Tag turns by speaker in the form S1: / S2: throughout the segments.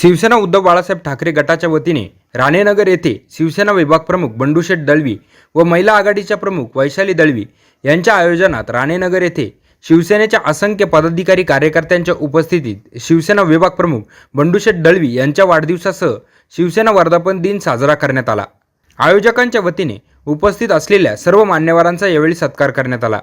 S1: शिवसेना उद्धव बाळासाहेब ठाकरे गटाच्या वतीने राणेनगर येथे शिवसेना विभाग प्रमुख बंडूशेठ दळवी व महिला आघाडीच्या प्रमुख वैशाली दळवी यांच्या आयोजनात राणेनगर येथे शिवसेनेच्या असंख्य पदाधिकारी कार्यकर्त्यांच्या उपस्थितीत शिवसेना विभाग प्रमुख बंडूशेठ दळवी यांच्या वाढदिवसासह शिवसेना वर्धापन दिन साजरा करण्यात आला. आयोजकांच्या वतीने उपस्थित असलेल्या सर्व मान्यवरांचा यावेळी सत्कार करण्यात आला.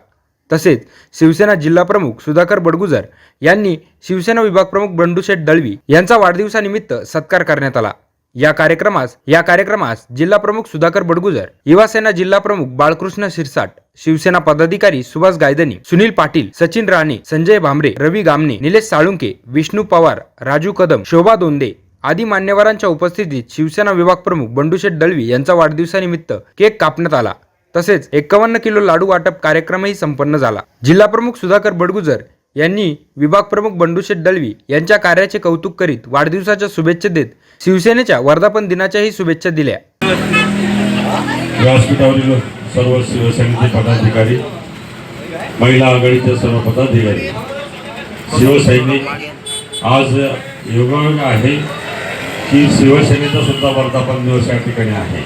S1: तसेच शिवसेना जिल्हाप्रमुख सुधाकर बडगुजर यांनी शिवसेना विभागप्रमुख बंडूशेठ दळवी यांचा वाढदिवसानिमित्त सत्कार करण्यात आला. या कार्यक्रमास या कार्यक्रमास जिल्हाप्रमुख सुधाकर बडगुजर युवासेना जिल्हाप्रमुख बाळकृष्ण शिरसाट शिवसेना पदाधिकारी सुभाष गायदनी सुनील पाटील सचिन राणे संजय भामरे रवी गामणे निलेश साळुंके विष्णू पवार राजू कदम शोभा दोंदे आदी मान्यवरांच्या उपस्थितीत शिवसेना विभाग प्रमुख बंडूशेठ दळवी यांचा वाढदिवसानिमित्त केक कापण्यात आला. तसेच एक्कावन्न किलो लाडू वाटप कार्यक्रमही संपन्न झाला. जिल्हाप्रमुख सुधाकर बडगुजर यांनी विभाग प्रमुख बंडूशेठ दळवी यांच्या कार्याचे कौतुक करीत वाढदिवसाच्या शुभेच्छा देत शिवसेनेच्या वर्धापन दिनाच्याही शुभेच्छा दिल्या.
S2: व्यासपीठावरील सर्व शिवसेनेचे पदाधिकारी महिला आघाडीचे सर्व पदाधिकारी शिवसैनिक आज योगायोग आहे की शिवसेनेचा सुद्धा वर्धापन दिवस या ठिकाणी आहे.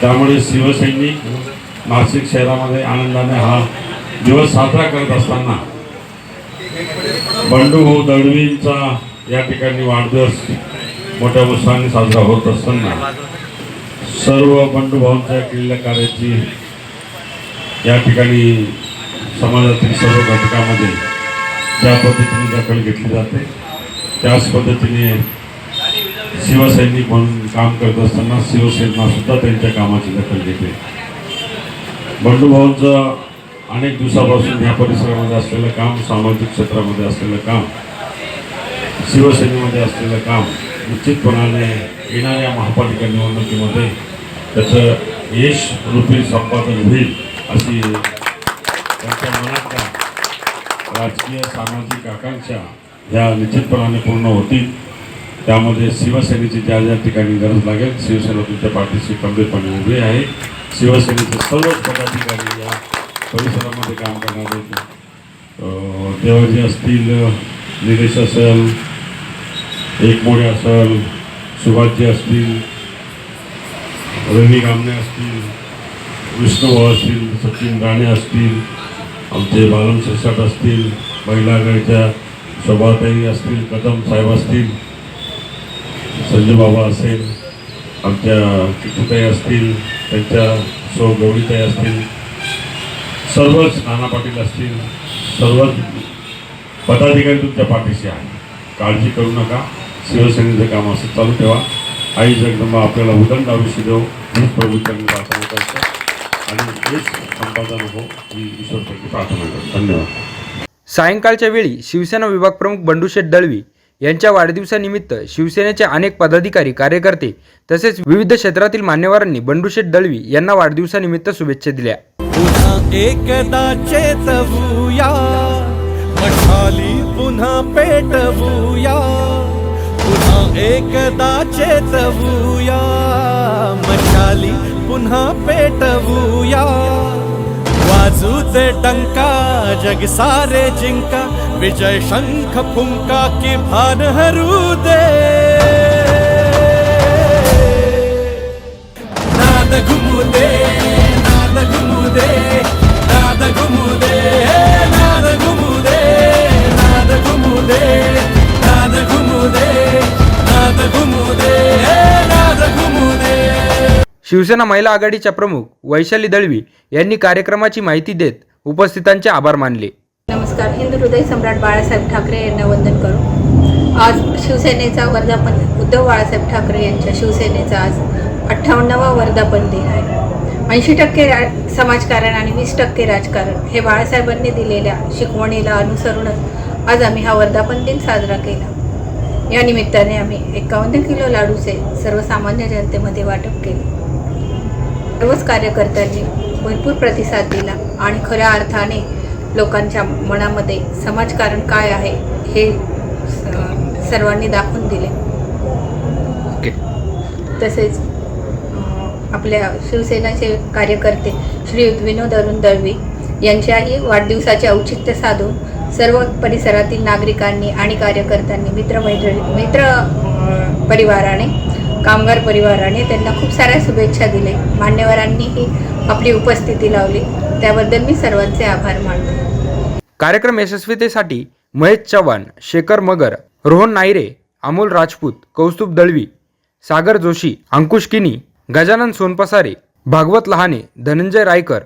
S2: त्यामुळे शिवसैनिक नाशिक शहरामध्ये आनंदाने हा दिवस साजरा करत असताना बंडू हो भाऊ दळवींचा या ठिकाणी वाढदिवस मोठ्या उत्साहाने साजरा होत असताना सर्व बंधुभावांच्या केलेल्या कार्याची या ठिकाणी समाजातील सर्व घटकामध्ये ज्या पद्धतीने दखल घेतली जाते त्याच पद्धतीने शिवसैनिक म्हणून काम करत असताना शिवसेना सुद्धा त्यांच्या कामाची दखल घेते. बंडूभाऊंचं अनेक दिवसापासून या परिसरामध्ये असलेलं काम सामाजिक क्षेत्रामध्ये असलेलं काम शिवसेनेमध्ये असलेलं काम निश्चितपणाने येणाऱ्या महापालिका निवडणुकीमध्ये त्याचं यश रूपी संपादन होईल अशी त्यांच्या मनातल्या राजकीय सामाजिक आकांक्षा ह्या निश्चितपणाने पूर्ण होतील. त्यामध्ये शिवसेनेची ज्या ज्या ठिकाणी गरज लागेल शिवसेना तुमच्या पाठीशी खंबीरपणे उभी आहे. शिवसेनेचे सर्वच पदाधिकारी या परिसरामध्ये काम करणारे देवाजी असतील निलेश असेल एकमोडे असेल सुभाषजी असतील रवी गामणे असतील विष्णू असतील सचिन राणे असतील आमचे बालम शिरसाट असतील महिला आघाडीच्या शोभाताई असतील कदम साहेब असतील संजय बाबा असेल आमच्या किटूताई असतील त्यांच्या सौ गौरीताई असतील सर्वच नाना पाटील असतील सर्वच पदाधिकारी तुमच्या पाठीशी आहे काळजी करू नका शिवसेनेचं काम असं चालू ठेवा. आई जगदंबा आपल्याला उदंड आयुष्य देऊ हीच प्रभूत्यांनी प्रार्थना करतो आणि हेच संपादन हो मी ईश्वरपैकी प्रार्थना करतो. धन्यवाद.
S1: सायंकाळच्या वेळी शिवसेना विभाग प्रमुख बंडूशेठ दळवी यांच्या वाढदिवसानिमित्त शिवसेनेचे अनेक पदाधिकारी कार्यकर्ते तसेच विविध क्षेत्रातील मान्यवरांनी बंडूशेठ दळवी यांना वाढदिवसानिमित्त शुभेच्छा दिल्या.
S3: पुन्हा एकदा पुन्हा पेटवूया. पुन्हा एकदा चेतवूया मशाली पुन्हा पेटवूया. वाजू टंका जग सारे जिंका. विजय शंख फुंका की भान हरू दे। नाद घुमू दे नाद घुमू दे नाद घुमू दे नाद घुमू दे नाद घुमू दे नाद घुमू दे नाद घुमू दे नाद घुमू दे।
S1: शिवसेना महिला आघाडीच्या प्रमुख वैशाली दळवी यांनी कार्यक्रमाची माहिती देत उपस्थितांचे आभार मानले.
S4: नमस्कार. हिंदू हृदय सम्राट बाळासाहेब ठाकरे यांना वंदन करू. आज शिवसेनेचा वर्धापन उद्धव बाळासाहेब ठाकरे यांच्या शिवसेनेचा आज अठ्ठावन्नावा वर्धापन दिन आहे. ऐंशी टक्के रा समाजकारण आणि वीस टक्के राजकारण हे बाळासाहेबांनी दिलेल्या शिकवणीला अनुसरूनच आज आम्ही हा वर्धापन दिन साजरा केला. या निमित्ताने आम्ही एकावन्न किलो लाडूचे सर्वसामान्य जनतेमध्ये वाटप केले. सर्वच कार्यकर्त्यांनी भरपूर प्रतिसाद दिला आणि खऱ्या अर्थाने लोकांच्या मनामध्ये समाजकारण काय आहे हे सर्वांनी दाखवून दिले.
S1: ओके.
S4: तसेच आपल्या शिवसेनाचे कार्यकर्ते श्रीयुत विनोद अरुण दळवी यांच्याही वाढदिवसाचे औचित्य साधून सर्व परिसरातील नागरिकांनी आणि कार्यकर्त्यांनी मित्र अं, परिवाराने कामगार परिवाराने त्यांना खूप साऱ्या शुभेच्छा दिले मान्यवरांनीही आपली उपस्थिती लावली. त्याबद्दल मी सर्वांचे आभार मानते.
S1: कार्यक्रम यशस्वीतेसाठी महेश चव्हाण शेखर मगर रोहन नायरे अमोल राजपूत कौस्तुभ दळवी सागर जोशी अंकुश किनी गजानन सोनपसारे भागवत लहाने धनंजय रायकर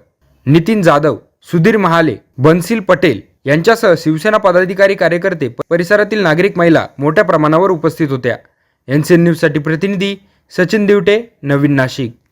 S1: नितीन जाधव सुधीर महाले बनसील पटेल यांच्यासह शिवसेना पदाधिकारी कार्यकर्ते परिसरातील नागरिक महिला मोठ्या प्रमाणावर उपस्थित होत्या. एन सी एन न्यूजसाठी प्रतिनिधी सचिन दिवटे नवीन नाशिक.